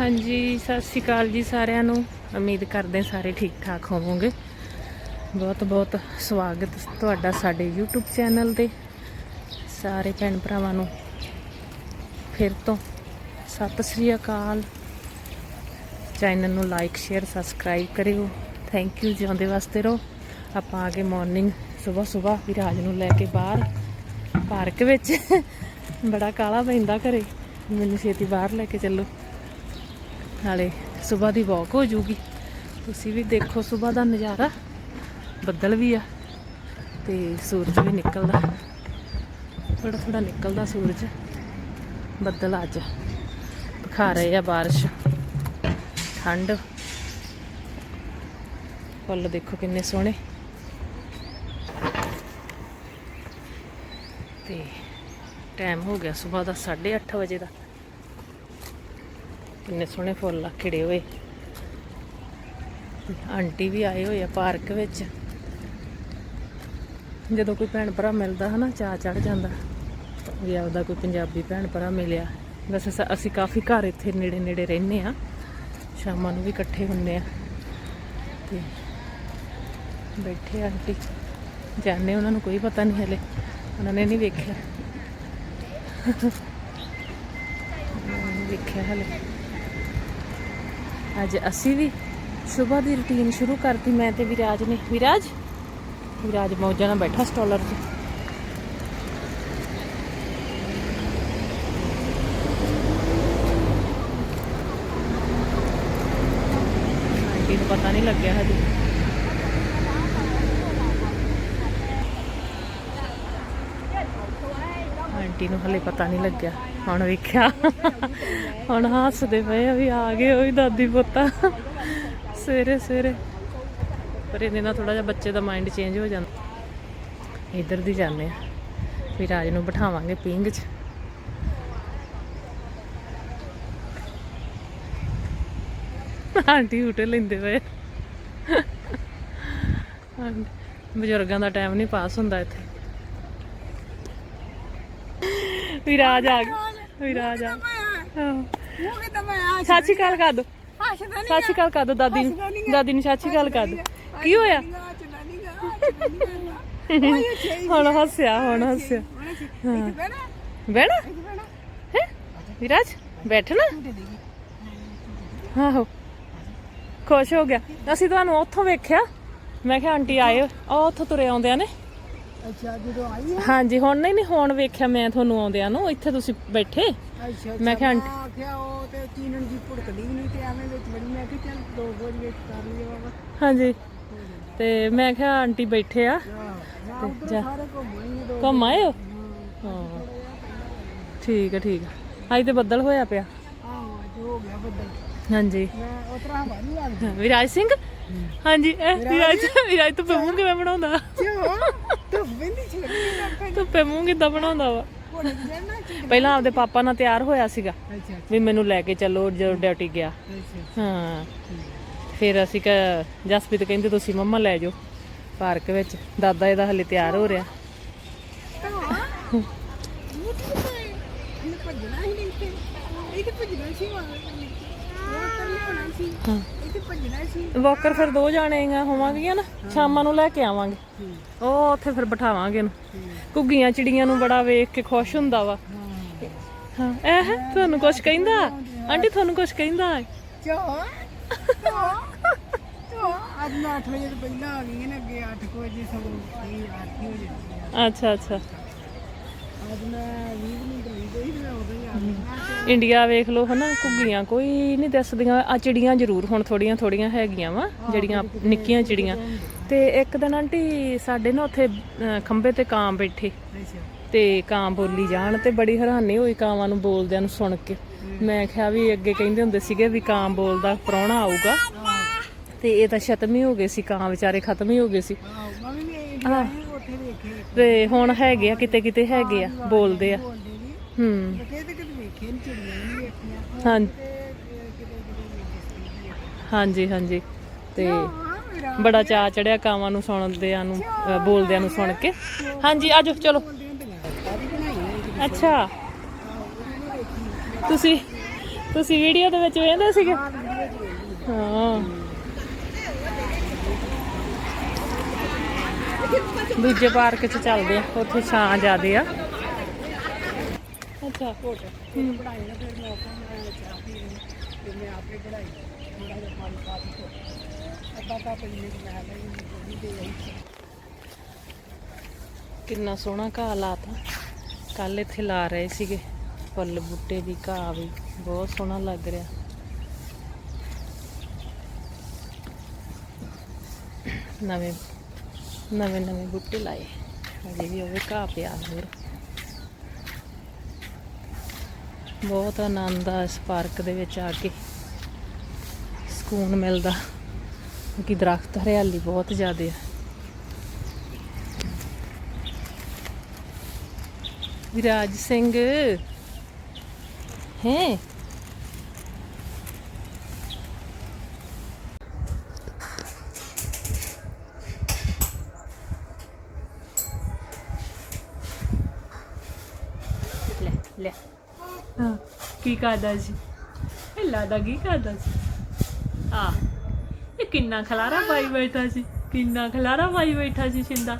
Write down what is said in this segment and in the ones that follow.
ਹਾਂਜੀ, ਸਤਿ ਸ਼੍ਰੀ ਅਕਾਲ ਜੀ ਸਾਰਿਆਂ ਨੂੰ। ਉਮੀਦ ਕਰਦੇ ਸਾਰੇ ਠੀਕ ਠਾਕ ਹੋਵੋਗੇ। ਬਹੁਤ ਬਹੁਤ ਸਵਾਗਤ ਤੁਹਾਡਾ ਸਾਡੇ YouTube ਚੈਨਲ ਤੇ। ਸਾਰੇ ਭੈਣ ਭਰਾਵਾਂ ਨੂੰ ਫਿਰ ਤੋਂ ਸਤਿ ਸ਼੍ਰੀ ਅਕਾਲ। ਚੈਨਲ ਨੂੰ ਲਾਈਕ ਸ਼ੇਅਰ ਸਬਸਕ੍ਰਾਈਬ ਕਰਿਓ। ਥੈਂਕ ਯੂ ਜਿਉਂਦੇ ਵਾਸਤੇ ਰਹੋ। ਆਪਾਂ ਆ ਗਏ ਮਾਰਨਿੰਗ ਸਵੇਰ ਸਵੇਰ ਵਿਰਾਜ ਨੂੰ ਲੈ ਕੇ ਬਾਹਰ ਪਾਰਕ ਵਿੱਚ। ਬੜਾ ਕਾਲਾ ਪੈਂਦਾ ਘਰੇ। ਮੈਨੂੰ ਛੇਤੀ ਬਾਹਰ ਲੈ ਕੇ ਚੱਲੋ। ਨਾਲੇ ਸਵੇਰ ਦੀ ਵਾਕ ਹੋ ਜੂਗੀ ਤੁਸੀਂ ਵੀ ਦੇਖੋ ਸਵੇਰ ਦਾ ਨਜ਼ਾਰਾ। ਬੱਦਲ ਵੀ ਆ ਤੇ ਸੂਰਜ ਵੀ ਨਿਕਲਦਾ। ਥੋੜਾ ਥੋੜਾ ਨਿਕਲਦਾ ਸੂਰਜ। ਬੱਦਲ ਅੱਜ ਦਿਖਾ ਰਹੇ ਆ ਬਾਰਿਸ਼। ਠੰਡ। ਫੁੱਲ ਦੇਖੋ ਕਿੰਨੇ ਸੋਹਣੇ। ਤੇ ਟਾਈਮ ਹੋ ਗਿਆ ਸਵੇਰ ਦਾ 8:30 ਵਜੇ ਦਾ। ਕਿੰਨੇ ਸੋਹਣੇ ਫੁੱਲ ਆ, ਖਿੜੇ ਹੋਏ। ਆਂਟੀ ਵੀ ਆਏ ਹੋਏ ਆ ਪਾਰਕ ਵਿੱਚ। ਜਦੋਂ ਕੋਈ ਭੈਣ ਭਰਾ ਮਿਲਦਾ ਹਨਾ ਚਾਹ ਚੜ ਜਾਂਦਾ। ਵੀ ਆਪਦਾ ਕੋਈ ਪੰਜਾਬੀ ਭੈਣ ਭਰਾ ਮਿਲਿਆ। ਵੈਸੇ ਅਸੀਂ ਕਾਫੀ ਘਰ ਇੱਥੇ ਨੇੜੇ ਨੇੜੇ ਰਹਿੰਦੇ ਆ ਸ਼ਾਮਾਂ ਨੂੰ ਵੀ ਇਕੱਠੇ ਹੁੰਨੇ ਆ ਤੇ ਬੈਠੇ ਆ ਆਂਟੀ। ਜਾਣੇ ਉਹਨਾਂ ਨੂੰ ਕੋਈ ਪਤਾ ਨਹੀਂ ਹਲੇ। ਉਹਨਾਂ ਨੇ ਨਹੀਂ ਵੇਖਿਆ। ਉਹਨਾਂ ਨੇ ਵੇਖਿਆ ਹਲੇ। ਅੱਜ ਅਸੀਂ ਵੀ ਸਵੇਰ ਦੀ ਰੁਟੀਨ ਸ਼ੁਰੂ ਕਰਤੀ, ਮੈਂ ਤੇ ਵਿਰਾਜ ਨੇ। ਵਿਰਾਜ? ਵਿਰਾਜ ਮੌਜਾਂ ਨਾਲ ਬੈਠਾ ਸਟਾਲਰ 'ਤੇ। ਆਂਟੀ ਨੂੰ ਪਤਾ ਨਹੀਂ ਲੱਗਿਆ ਹਜੇ। ਆਂਟੀ ਨੂੰ ਹਲੇ ਪਤਾ ਨਹੀਂ ਲੱਗਿਆ। ਹੁਣ ਵੇਖਿਆ। ਹੁਣ ਹੱਸਦੇ ਪਏ ਆ ਵੀ ਆ ਗਏ ਉਹ ਵੀ ਦਾਦੀ ਪੋਤਾ। ਸਵੇਰੇ ਸਵੇਰੇ। ਪਰ ਇਹਦੇ ਨਾਲ ਥੋੜਾ ਜਿਹਾ ਬੱਚੇ ਦਾ ਮਾਈਂਡ ਚੇਂਜ ਹੋ ਜਾਂਦਾ। ਇੱਧਰ ਦੀ ਜਾਂਦੇ ਆ। ਵੀ ਰਾਜ ਨੂੰ ਬਿਠਾਵਾਂਗੇ ਪਿੰਗ 'ਚ। ਆਂਟੀ ਉਟੇ ਲੈਂਦੇ ਪਏ ਬਜ਼ੁਰਗਾਂ ਦਾ ਟਾਈਮ ਨਹੀਂ ਪਾਸ ਹੁੰਦਾ ਇੱਥੇ। ਵਿਰਾਜ ਆ ਗਿਆ ਵਿਰਾਜ ਆ ਗਿਆ। ਮੂੰਹ ਕਿਤੇ ਮੈਂ ਆ। ਸਤਿ ਸ਼੍ਰੀ ਅਕਾਲ ਕਰ ਦੋ। ਹੱਸਦਾ ਨਹੀਂ ਸਤਿ ਸ਼੍ਰੀ ਅਕਾਲ ਕਰ ਦੋ ਦਾਦੀ ਨੂੰ। ਦਾਦੀ ਨੂੰ ਸਤਿ ਸ਼੍ਰੀ ਅਕਾਲ ਕਰ ਦੋ। ਕੀ ਹੋਇਆ? ਚੁਣਾ ਨਹੀਂ ਗਾ ਓਏ ਛੇ ਹੁਣ ਹੱਸਿਆ ਹੁਣ ਹੱਸਿਆ। ਹਾਂ। ਬੈਣਾ ਬਹਿਣਾ? ਬੈਣਾ ਹੈ? ਵਿਰਾਜ ਬੈਠਣਾ? ਆਹੋ। ਖੁਸ਼ ਹੋ ਗਿਆ। ਅਸੀਂ ਤੁਹਾਨੂੰ ਉੱਥੋਂ ਵੇਖਿਆ। ਮੈਂ ਕਿਹਾ ਆਂਟੀ ਆਏ, ਉਹ ਉੱਥੋਂ ਤੁਰੇ ਆਉਂਦੇ ਆ ਨੇ। ਅੱਛਾ ਜਦੋਂ ਆਈ ਹੈ? ਹਾਂਜੀ ਹੁਣ ਨਹੀਂ ਨਹੀਂ ਹੁਣ ਵੇਖਿਆ ਮੈਂ ਤੁਹਾਨੂੰ ਆਉਂਦਿਆਂ ਨੂੰ ਇੱਥੇ ਤੁਸੀਂ ਬੈਠੇ। ਅੱਛਾ ਮੈਂ ਕਿਹਾ ਆਂਟੀ- ਆਖਿਆ ਉਹ ਤੇ ਚੀਨਣ ਜੀ ਭੁੜਕਦੀ ਵੀ ਨਹੀਂ ਤੇ ਐਵੇਂ ਵਿੱਚ ਬੜੀ ਮੈਂ ਕਿਹਾ ਚੱਲ ਦੋ ਗੋਲੀ ਵਿੱਚ ਕਰ ਲਈਏ ਬਾਬਾ। ਹਾਂਜੀ ਤੇ ਮੈਂ ਕਿਹਾ ਆਂਟੀ ਬੈਠੇ ਆ। ਨਾ ਉਧਰ ਜਾ। ਸਾਰੇ ਘੁੰਮਣੇ ਹੀ ਦੋ ਘੁੰਮ ਆਏ ਹੋ? ਹਾਂ ਠੀਕ ਹੈ। ਠੀਕ ਹੈ ਅੱਜ ਤੇ ਬੱਦਲ ਹੋਇਆ ਪਿਆ। ਆਹ ਅੱਜ ਹੋ ਗਿਆ ਬੱਦਲ। ਹਾਂਜੀ। ਮੈਂ ਉਤਰਾ ਹਵਾ ਨਹੀਂ ਲੱਗਦੀ। ਵਿਰਾਜ ਸਿੰਘ? ਹਾਂਜੀ ਇਹ ਵਿਰਾਜ? ਵਿਰਾਜ ਤੂੰ ਮੂੰਹ ਕਿਵੇਂ ਬਣਾਉਂਦਾ? ਕਿਉਂ ਤੂੰ ਬਿੰਦੀ ਨਾ ਧੁੱਪੇ ਮੂੰਹ ਕਿੱਦਾਂ ਬਣਾਉਂਦਾ ਵਾ? ਪਹਿਲਾਂ ਆਪਦੇ ਪਾਪਾ ਨਾਲ ਤਿਆਰ ਹੋਇਆ ਸੀਗਾ ਅੱਛਾ ਵੀ ਮੈਨੂੰ ਲੈ ਕੇ ਚੱਲੋ ਜਦੋਂ ਡਿਊਟੀ ਗਿਆ। ਹਾਂ। ਫਿਰ ਅਸੀਂ ਕ ਜਸਪ੍ਰੀਤ ਕਹਿੰਦੇ, ਤੁਸੀਂ ਮੰਮਾ ਲੈ ਜਾਓ ਪਾਰਕ ਵਿੱਚ। ਦਾਦਾ ਇਹਦਾ ਹਲੇ ਤਿਆਰ ਹੋ ਰਿਹਾ। ਇਹਨੇ ਵਾਕਰ ਫਿਰ ਦੋ ਜਾਣੇਗਾ ਹੋਵਾਂਗੀਆਂ ਨਾ ਸ਼ਾਮਾਂ ਨੂੰ ਲੈ ਕੇ ਆਵਾਂਗੇ। ਉਹ ਉੱਥੇ ਫਿਰ ਬਿਠਾਵਾਂਗੇ ਇਹਨੂੰ। ਘੁੱਗੀਆਂ ਚਿੜੀਆਂ ਨੂੰ ਬੜਾ ਵੇਖ ਕੇ ਖੁਸ਼ ਹੁੰਦਾ ਵਾ। ਹਾਂ ਇਹ ਤੁਹਾਨੂੰ ਕੁਝ ਕਹਿੰਦਾ? ਆਂਟੀ ਤੁਹਾਨੂੰ ਕੁਝ ਕਹਿੰਦਾ? ਚੋ ਚੋ ਅੱਜ ਮੈਂ 8 ਵਜੇ ਤੋਂ ਪਹਿਲਾਂ ਆ ਗਈ ਨਾ ਅੱਗੇ 8 ਵਜੇ ਸਗੋਂ ਇਹ 8 ਹੋ ਜਾਂਦੀ ਆ ਅੱਛਾ ਅੱਛਾ। ਇੰਡੀਆ ਵੇਖ ਲਓ ਹਨਾ ਘੁੱਗੀਆਂ ਕੋਈ ਨਹੀਂ ਦੱਸਦੀਆਂ ਆ ਚਿੜੀਆਂ ਜ਼ਰੂਰ ਹੁਣ ਥੋੜੀਆਂ ਥੋੜੀਆਂ ਹੈਗੀਆਂ ਵਾ ਜਿਹੜੀਆਂ ਨਿੱਕੀਆਂ ਚਿੜੀਆਂ। ਤੇ ਇੱਕ ਦਿਨ ਆਂਟੀ ਸਾਡੇ ਨਾ ਉੱਥੇ ਖੰਭੇ ਤੇ ਕਾਂ ਬੈਠੇ। ਤੇ ਕਾਂ ਬੋਲੀ ਜਾਣ ਤੇ ਬੜੀ ਹੈਰਾਨੀ ਹੋਈ ਕਾਂਵਾਂ ਨੂੰ ਬੋਲਦਿਆਂ ਨੂੰ ਸੁਣ ਕੇ। ਮੈਂ ਕਿਹਾ ਵੀ ਅੱਗੇ ਕਹਿੰਦੇ ਹੁੰਦੇ ਸੀਗੇ ਵੀ ਕਾਂ ਬੋਲਦਾ ਪ੍ਰਾਹੁਣਾ ਆਊਗਾ। ਤੇ ਇਹ ਤਾਂ ਖਤਮ ਹੀ ਹੋ ਗਏ ਸੀ ਕਾਂ ਵਿਚਾਰੇ ਖਤਮ ਹੀ ਹੋ ਗਏ ਸੀ। ਹੀ ਤੇ ਹੁਣ ਹੈਗੇ ਆ, ਕਿਤੇ ਕਿਤੇ ਹੈਗੇ ਆ, ਬੋਲਦੇ ਆ। ਬੋਲਦੇ ਹੂੰ। ਹਾਂ ਹਾਂਜੀ ਹਾਂਜੀ। ਤੇ ਬੜਾ ਚਾਅ ਚੜਿਆ ਕਾਵਾਂ ਨੂੰ ਸੁਣਦਿਆਂ ਨੂੰ ਬੋਲਦਿਆਂ ਨੂੰ ਸੁਣ ਕੇ। ਹਾਂਜੀ, ਆਜੋ, ਚਲੋ। ਅੱਛਾ। ਤੁਸੀਂ ਤੁਸੀਂ ਵੀਡੀਓ ਦੇ ਵਿੱਚ ਵੇਖਦੇ ਸੀਗੇ? ਹਾਂ। ਦੂਜੇ ਪਾਰਕ 'ਚ ਚੱਲਦੇ ਆ ਉੱਥੇ ਛਾਂ ਜ਼ਿਆਦੇ ਆ। ਅੱਛਾ ਪੜਾਈ ਨਾ ਫਿਰ ਮੈਂ ਆਪਾਂ ਮੈਂ ਚਾਹ ਪੀ ਲਈ ਤੇ ਮੈਂ ਆਪੇ ਪੜਾਈ ਥੋੜਾ ਜਿਹਾ ਪਾਣੀ ਪਾ ਦਿੱਤਾ। ਅੱਧਾ ਕੱਪ ਇੰਨੇ ਕੁ ਮੈਂ ਲਈ ਨਹੀਂ ਦੇ ਆਈ। ਕਿੰਨਾ ਸੋਹਣਾ ਘਾਹ ਲਾਤਾ। ਕੱਲ ਇੱਥੇ ਲਾ ਰਹੇ ਸੀਗੇ ਫੁੱਲ ਬੂਟੇ ਵੀ ਘਾਹ ਵੀ ਬਹੁਤ ਸੋਹਣਾ ਲੱਗ ਰਿਹਾ। ਨਵੇਂ ਨਵੇਂ ਨਵੇਂ ਬੂਟੇ ਲਾਏ। ਅਜੇ ਵੀ ਉਹਦੇ ਘਾਹ ਪਿਆ ਹੋਰ ਬਹੁਤ ਆਨੰਦ ਆ ਇਸ ਪਾਰਕ ਦੇ ਵਿੱਚ ਆ ਕੇ। ਸਕੂਨ ਮਿਲਦਾ, ਕਿਉਂਕਿ ਦਰਖਤ ਹਰਿਆਲੀ ਬਹੁਤ ਜ਼ਿਆਦਾ ਆ। ਵਿਰਾਜ ਸਿੰਘ। ਹੈ ਲੈ ਲੈ ਹਾਂ ਕੀ ਕਰਦਾ ਸੀ? ਇਹ ਲਾਦਾ ਕੀ ਕਰਦਾ ਸੀ? ਆ ਇਹ ਕਿੰਨਾ ਖਲਾਰਾ ਪਾਈ ਬੈਠਾ ਸੀ, ਕਿੰਨਾ ਖਲਾਰਾ ਪਾਈ ਬੈਠਾ ਸੀ ਸ਼ਿੰਦਾ।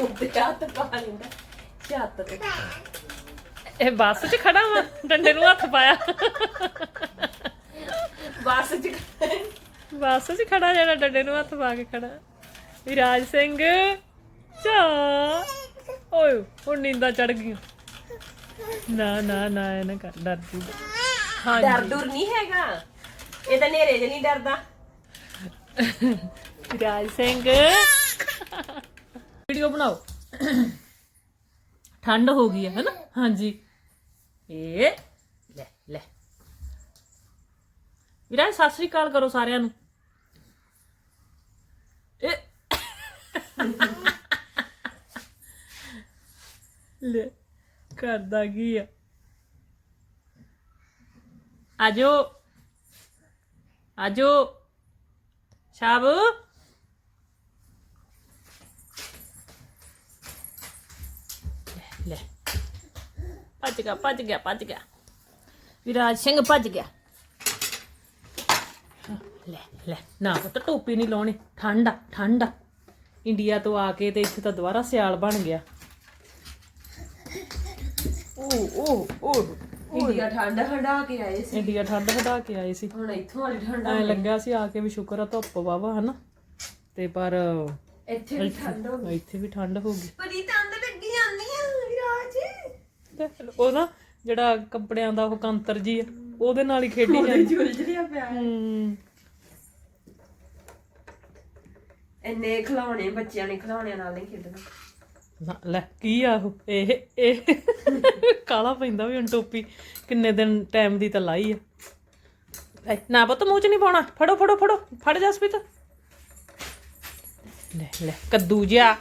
ਉੱਤੇ ਹੱਥ ਪਾ ਲੈਂਦਾ ਛੱਤ ਤੇ। ਇਹ ਬੱਸ 'ਚ ਖੜਾ ਵਾ, ਡੰਡੇ ਨੂੰ ਹੱਥ ਪਾਇਆ। ਬੱਸ 'ਚ ਬੱਸ 'ਚ ਖੜਾ ਜਿਹੜਾ ਡੰਡੇ ਨੂੰ ਹੱਥ ਪਾ ਕੇ ਖੜਾ। ਵਿਰਾਜ ਸਿੰਘ ਚਾ। ਓਏ ਹੁਣ ਨੀਂਦਾਂ ਚੜ ਗਈਆਂ। ਨਾ ਨਾ ਨਾ ਇਹ ਨਾ ਕਰ ਡਰ ਜੂ। ਹਾਂ ਡਰ ਡੁਰ ਨਹੀਂ ਹੈਗਾ। ਇਹ ਤਾਂ ਨੇਰੇ 'ਚ ਨਹੀਂ ਡਰਦਾ। ਵਿਰਾਜ ਸਿੰਘ। ਵੀਡੀਓ ਬਣਾਓ। ਠੰਡ ਹੋ ਗਈ ਹੈ ਹੈਨਾ? ਹਾਂਜੀ। ਇਹ ਲੈ ਲੈ। ਵਿਰਾਜ ਸਤਿ ਸ੍ਰੀ ਅਕਾਲ ਕਰੋ ਸਾਰਿਆਂ ਨੂੰ। ਇਹ ਲੈ, ਕਰਦਾ ਕੀ ਆ? ਆਜੋ। ਆਜੋ। ਸ਼ਾਬ। ਲੈ। ਭੱਜ ਗਿਆ ਭੱਜ ਗਿਆ ਭੱਜ ਗਿਆ। ਵਿਰਾਜ ਸਿੰਘ ਭੱਜ ਗਿਆ। ਲੈ ਲੈ ਨਾ ਪੁੱਤ ਟੋਪੀ ਨਹੀਂ ਲਾਉਣੀ ਠੰਡ ਆ ਠੰਡ ਆ। ਇੰਡੀਆ ਤੋਂ ਆ ਕੇ ਤੇ ਇੱਥੇ ਤਾਂ ਦੁਬਾਰਾ ਸਿਆਲ ਬਣ ਗਿਆ। ਓ ਓ ਓ ਇੰਡੀਆ ਠੰਡ ਹੰਡਾ ਕੇ ਆਏ ਸੀ। ਇੰਡੀਆ ਠੰਡ ਵਧਾ ਕੇ ਆਏ ਸੀ। ਹੁਣ ਇੱਥੋਂ ਵਾਲੀ ਠੰਡ ਐ ਲੱਗਾ ਸੀ ਆ ਕੇ ਵੀ ਸ਼ੁਕਰ ਆ ਧੁੱਪ ਵਾਵਾ ਹਨਾ। ਤੇ ਪਰ ਇੱਥੇ ਵੀ ਠੰਡ ਹੋ ਗਈ। ਇੱਥੇ ਵੀ ਠੰਡ ਹੋ ਗਈ। ਬੜੀ ਠੰਡ ਲੱਗੀ ਜਾਂਦੀ ਆ ਵਿਰਾਜ ਤੇ ਉਹ ਨਾ ਜਿਹੜਾ ਕੱਪੜਿਆਂ ਦਾ ਉਹ ਕੰਤਰ ਜੀ ਆ ਉਹਦੇ ਨਾਲ ਹੀ ਖੇਡੀ ਜਾਂਦੀ। ਜੁਲਜ ਰਿਹਾ ਪਿਆ। ਹੂੰ। ਇੰਨੇ ਖਿਲਾਉਣੇ ਬੱਚਿਆਂ ਨੇ ਖਿਲਾਉਣਿਆਂ ਨਾਲ ਨਹੀਂ ਖੇਡਣਾ। ਨਾ, ਲੈ ਕੀ ਆ ਇਹ ਇਹ ਕਾਲਾ ਪੈਂਦਾ ਵੀ ਹੁਣ ਟੋਪੀ। ਕਿੰਨੇ ਦਿਨ ਟਾਈਮ ਦੀ ਤਾਂ ਲਾਈ ਆ। ਐ, ਨਾ ਪੁੱਤ ਮੂੰਹ ਚ ਨਹੀਂ ਪਾਉਣਾ। ਫੜੋ ਫੜੋ ਫੜੋ। ਫੜ ਜਸਪੀਤ ਲੈ ਲੈ ਕੱਦੂ ਜਿਆ